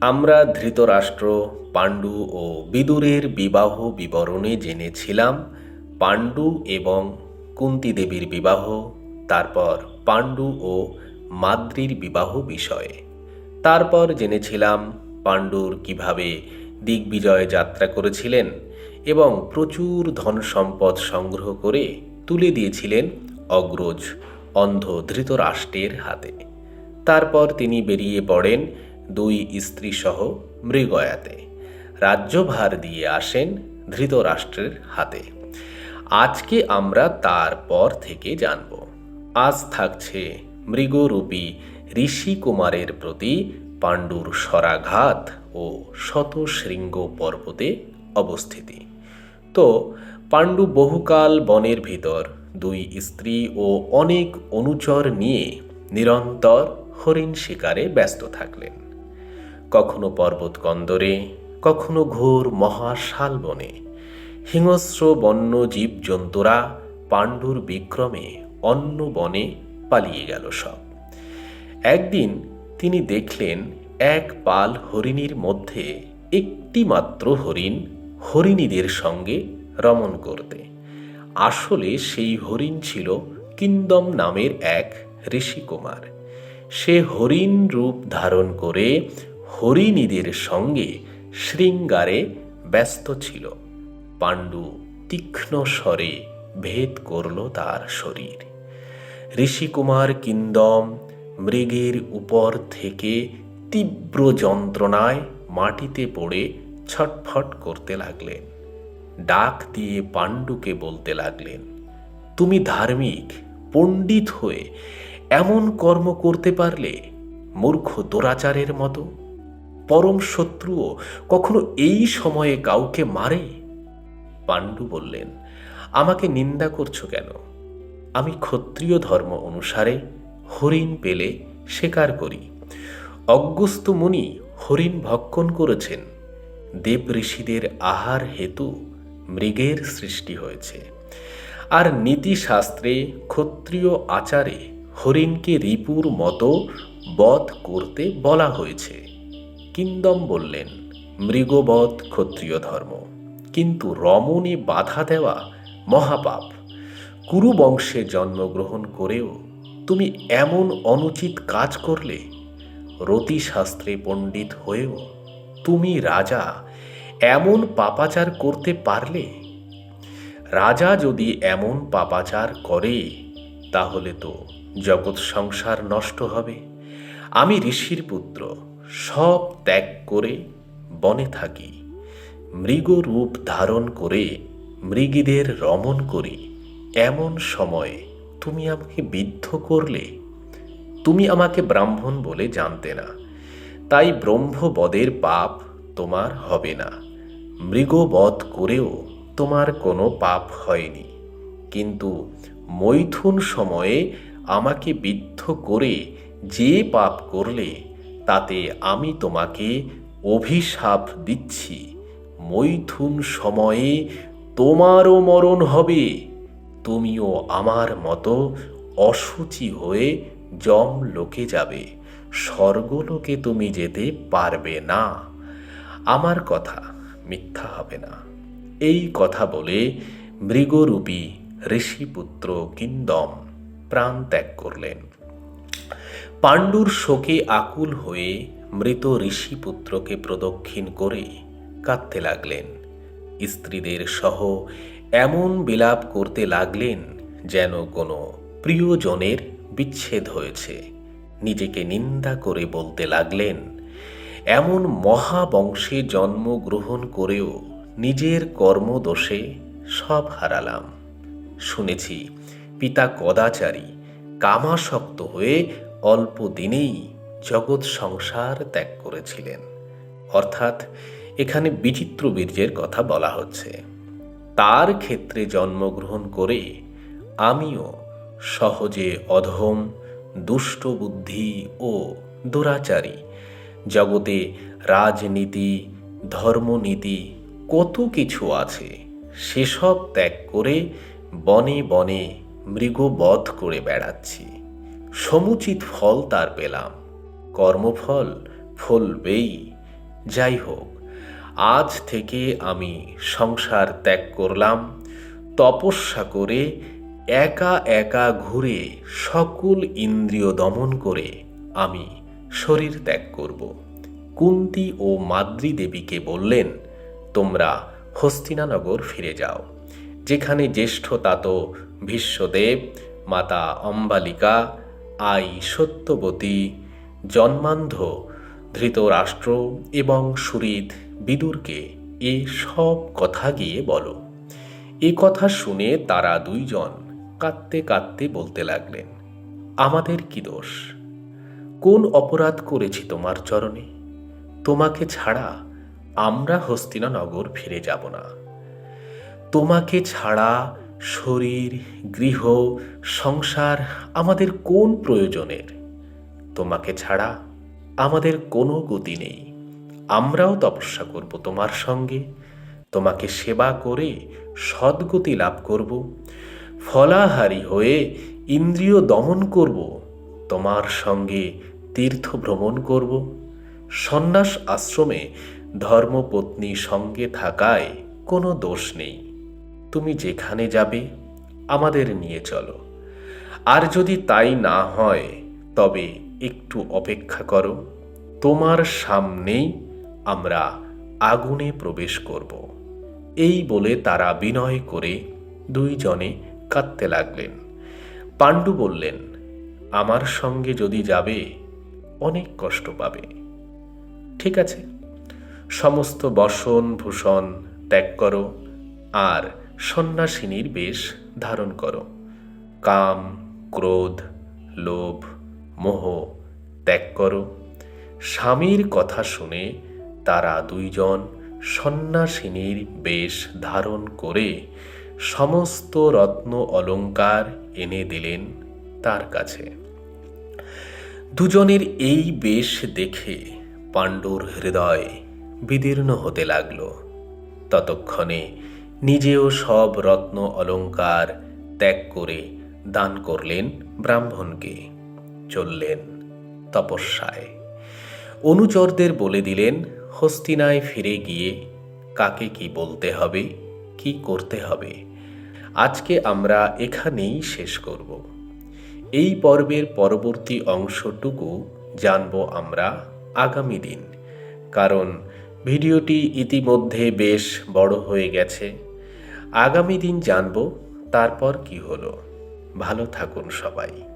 আমরা ধৃতরাষ্ট্র, পাণ্ডু ও বিদুরের বিবাহ বিবরণে জেনেছিলাম পাণ্ডু এবং কুন্তি দেবীর বিবাহ, তারপর পাণ্ডু ও মাদ্রির বিবাহ বিষয়ে। তারপর জেনেছিলাম পাণ্ডুর কীভাবে দিগ্বিজয় যাত্রা করেছিলেন এবং প্রচুর ধন সম্পদ সংগ্রহ করে তুলে দিয়েছিলেন অগ্রজ অন্ধ ধৃতরাষ্ট্রের হাতে। তারপর তিনি বেরিয়ে পড়েন দুই স্ত্রীসহ মৃগয়াতে। রাজ্যভার দিয়ে আসেন ধৃতরাষ্ট্রের হাতে। আজকে আমরা তারপর থেকে জানব। আজ থাকছে মৃগরূপী ঋষি কুমারের প্রতি পাণ্ডুর সরাঘাত ও শতশৃঙ্গ পর্বতে অবস্থিতি। তো, পাণ্ডু বহুকাল বনের ভিতর দুই স্ত্রী ও অনেক অনুচর নিয়ে নিরন্তর হরিণ শিকারে ব্যস্ত থাকলেন। কখনো পর্বত কন্দরে কখনো ঘোর মহাশাল বনে। হিংস্র বন্য জীবজন্তুরা পাণ্ডুর বিক্রমে অন্য বনে পালিয়ে গেল সব। একদিন তিনি দেখলেন এক পাল হরিণীর মধ্যে একটি মাত্র হরিণ হরিণীদের সঙ্গে রমণ করতে। আসলে সেই হরিণ ছিল কিন্দম নামের এক ঋষিকুমার। সে হরিণ রূপ ধারণ করে হরিণীদের সঙ্গে শৃঙ্গারে ব্যস্ত ছিল। পাণ্ডু তীক্ষ্ণ স্বরে ভেদ করল তার শরীর। ঋষিকুমার কিন্দম মৃগের উপর থেকে তীব্র যন্ত্রণায় মাটিতে পড়ে ছটফট করতে লাগলেন। ডাক দিয়ে পাণ্ডুকে বলতে লাগলেন, তুমি ধার্মিক, পণ্ডিত হয়ে এমন কর্ম করতে পারলে মূর্খ দোরাচারের মতো পরম শত্রুও কখনো এই সময়ে কাউকে মারে? পাণ্ডু বললেন, আমাকে নিন্দা করছ কেন? আমি ক্ষত্রিয় ধর্ম অনুসারে হরিণ পেলে স্বীকার করি। অজ্ঞস্ত মুনি হরিণ ভক্ষণ করেছেন। দেব ঋষিদের আহার হেতু মৃগের সৃষ্টি হয়েছে। আর নীতিশাস্ত্রে ক্ষত্রিয় আচারে হরিণকে রিপুর মতো বধ করতে বলা হয়েছে। কিন্দম বললেন, মৃগবধ ক্ষত্রিয় ধর্ম। কিন্তু রমণে বাধা দেওয়া মহাপাপ। কুরু বংশে জন্মগ্রহণ করেও তুমি এমন অনুচিত কাজ করলে, রতিশাস্ত্রে পণ্ডিত হয়েও তুমি রাজা এমন পাপাচার করতে পারলে? রাজা যদি এমন পাপাচার করে, তাহলে তো জগৎ সংসার নষ্ট হবে। আমি ঋষির পুত্র সব ত্যাগ করে বনে থাকি, মৃগ রূপ ধারণ করে, মৃগীদের রমণ করি। এমন সময়ে তুমি আমাকে বিদ্ধ করলে, তুমি আমাকে ব্রাহ্মণ বলে জানতে না। তাই ব্রহ্মবদের পাপ তোমার হবে না। মৃগবধ করেও তোমার কোনো পাপ হয়নি। কিন্তু মৈথুন সময়ে আমাকে বিদ্ধ করে যে পাপ করলে তাতে আমি তোমাকে অভিশাপ দিচ্ছি। মৈথুন সময়ে তোমারও মরণ হবে। তুমিও আমার মতো অসুচি হয়ে জম লোকে যাবে। স্বর্গলোকে তুমি যেতে পারবে না। আমার কথা মিথ্যা হবে না। এই কথা বলে মৃগরূপী ঋষিপুত্র কিন্দম প্রাণ ত্যাগ করলেন। পাণ্ডুর শোকে আকুল হয়ে মৃত ঋষিপুত্রকে প্রদক্ষিণ করে কাঁদতে লাগলেন। স্ত্রীদের সহ এমন বিলাপ করতে লাগলেন যেন কোনো প্রিয়জনের বিচ্ছেদ হয়েছে। নিজেকে নিন্দা করে বলতে লাগলেন, এমন মহাবংশে জন্মগ্রহণ করেও নিজের কর্মদোষে সব হারালাম। শুনেছি পিতা কদাচারী কামাসক্ত হয়ে অল্প দিনেই জগৎ সংসার ত্যাগ করেছিলেন। অর্থাৎ এখানে বিচিত্র বীর্যের কথা বলা হচ্ছে। তার ক্ষেত্রে জন্মগ্রহণ করে আমিও সহজে অধম, দুষ্ট বুদ্ধি ও দুরাচারী, জগতে রাজনীতি, ধর্মনীতি কত কিছু আছে সেসব ত্যাগ করে বনে বনে মৃগবধ করে বেড়াচ্ছি। সমুচিত ফল তার পেলাম। কর্মফল ফলবেই যাই হোক, আজ থেকে আমি সংসার ত্যাগ করলাম, তপস্যা করে একা একা ঘুরে সকল ইন্দ্রিয় দমন করে আমি শরীর ত্যাগ করব। কুন্তি ও মাদ্রি দেবীকে বললেন, তোমরা হস্তিনানগর ফিরে যাও। যেখানে জ্যেষ্ঠ তাত ভীষ্মদেব মাতা অম্বালিকা আই সত্যবতী, জন্মান্ধ, ধৃতরাষ্ট্র এবং সুরিত বিদুরকে এ সব কথা গিয়ে বলো। এ কথা শুনে তারা দুইজন কাঁদতে কাঁদতে বলতে লাগলেন, আমাদের কি দোষ? কোন অপরাধ করেছি তোমার চরণে? তোমাকে ছাড়া আমরা হস্তিনানগর ফিরে যাব না। তোমাকে ছাড়া শরীর, গৃহ, সংসার আমাদের কোন প্রয়োজনের? তোমাকে ছাড়া আমাদের কোনো গতি নেই। আমরাও তপস্যা করব তোমার সঙ্গে। তোমাকে সেবা করে সদ্গতি লাভ করব। ফলাহারি হয়ে ইন্দ্রিয় দমন করব। তোমার সঙ্গে তীর্থ ভ্রমণ করব। সন্ন্যাস আশ্রমে ধর্মপত্নী সঙ্গে থাকায় কোনো দোষ নেই। তুমি যেখানে যাবে, আমাদের নিয়ে চলো। আর যদি তাই না হয়, তবে একটু অপেক্ষা করো। তোমার সামনেই আমরা আগুনে প্রবেশ করব। এই বলে তারা বিনয় করে দুইজনে কাঁদতে লাগলেন। পাণ্ডু বললেন, আমার সঙ্গে যদি যাবে, অনেক কষ্ট পাবে। ঠিক আছে, সমস্ত বসন ভূষণ ত্যাগ করো, আর সন্ন্যাসিনীর বেশ ধারণ করো। কাম, ক্রোধ, লোভ, মোহ ত্যাগ করো। স্বামীর কথা শুনে তারা দুইজন সন্ন্যাসিনীর বেশ ধারণ করে সমস্ত রত্ন অলঙ্কার এনে দিলেন তার কাছে। দুজনের এই বেশ দেখে পাণ্ডুর হৃদয় বিদীর্ণ হতে লাগল। ততক্ষণে নিজেও সব রত্ন অলঙ্কার ত্যাগ করে দান করলেন ব্রাহ্মণকে। চললেন তপস্যায়। অনুচরদের বলে দিলেন, হস্তিনায় ফিরে গিয়ে কাকে কি বলতে হবে, কি করতে হবে? আজকে আমরা এখানেই শেষ করব। এই পর্বের পরবর্তী অংশটুকু জানব আমরা আগামী দিন। কারণ ভিডিওটি ইতিমধ্যে বেশ বড় হয়ে গেছে। আগামী দিন জানব তারপর কি হলো। ভালো থাকুন সবাই।